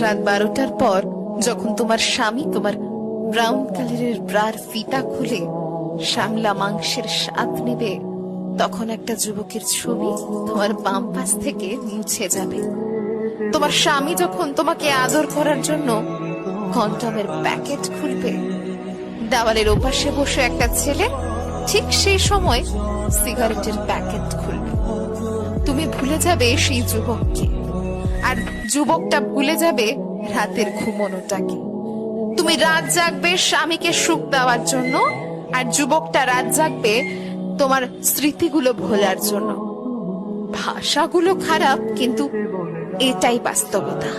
রাত বারোটার পর যখন তোমার স্বামী তোমার ব্রাউন কালারের ব্রার ফিতা খুলে শ্যামলা মাংসের স্বাদ নেবে, তখন একটা যুবকের ছবি তোমার বাম পাশ থেকে মুছে যাবে। তোমার স্বামী যখন তোমাকে আদর করার জন্য কন্ডমের প্যাকেট খুলবে, দেওয়ালের ওপাশে বসে একটা ছেলে ঠিক সেই সময় সিগারেটের প্যাকেট খুলবে। তুমি ভুলে যাবে সেই যুবককে। যুবকটা ভুলে যাবে রাতের ঘুমনোটাকে। তুমি রাত জাগবে স্বামীকে সুখ দেওয়ার জন্য, আর যুবকটা রাত জাগবে তোমার স্মৃতিগুলো ভোলার জন্য। ভাষাগুলো খারাপ, কিন্তু এটাই বাস্তবতা।